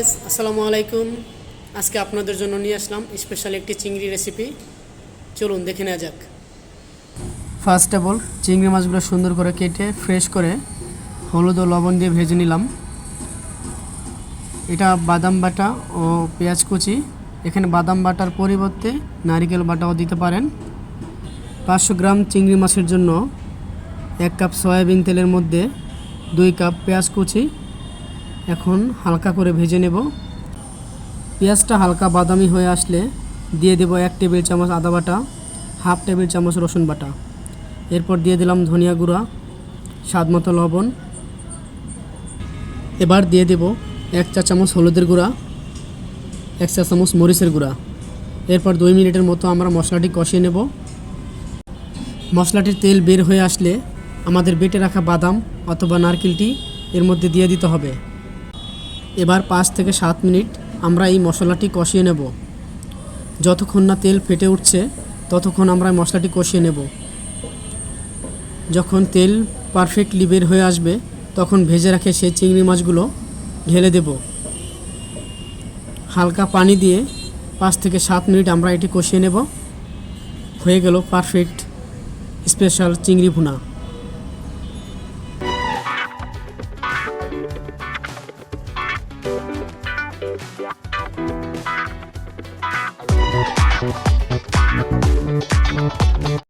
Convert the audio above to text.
Guys আসসালামু আলাইকুম। আজকে আপনাদের জন্য নিয়ে আসলাম স্পেশাল একটি চিংড়ি রেসিপি চলুন দেখে নেওয়া যাক। ফার্স্ট অফ অল চিংড়ি মাছগুলো সুন্দর করে কেটে ফ্রেশ করে হলুদ ও লবণ দিয়ে ভেজে নিলাম। এটা বাদাম বাটা ও পেঁয়াজ কুচি। এখানে বাদাম বাটার পরিবর্তে নারিকেল বাটাও দিতে পারেন। পাঁচশো গ্রাম চিংড়ি মাছের জন্য এক কাপ সয়াবিন তেলের মধ্যে দুই কাপ পেঁয়াজ কুচি। এখন হালকা করে ভেজে নেব। পেঁয়াজটা হালকা বাদামি হয়ে আসলে দিয়ে দেব এক টেবিল চামচ আদা বাটা, হাফ টেবিল চামচ রসুন বাটা। এরপর দিয়ে দিলাম ধনিয়া গুঁড়া, স্বাদ মতো লবণ। এবার দিয়ে দেব এক চা চামচ হলুদের গুঁড়া, এক চা চামচ মরিচের গুঁড়া। এরপর দুই মিনিটের মতো আমরা মশলাটি কষিয়ে নেব। মশলাটির তেল বের হয়ে আসলে আমাদের বেটে রাখা বাদাম অথবা নারকেলটি এর মধ্যে দিয়ে দিতে হবে। এবার পাঁচ থেকে সাত মিনিট আমরা এই মশলাটি কষিয়ে নেব। যতক্ষণ না তেল ফেটে উঠছে, ততক্ষণ আমরা মশলাটি কষিয়ে নেব। যখন তেল পারফেক্টলি বের হয়ে আসবে, তখন ভেজে রাখে সেই চিংড়ি মাছগুলো ঢেলে দেব। হালকা পানি দিয়ে পাঁচ থেকে সাত মিনিট আমরা এটি কষিয়ে নেব। হয়ে গেল পারফেক্ট স্পেশাল চিংড়ি ভুনা।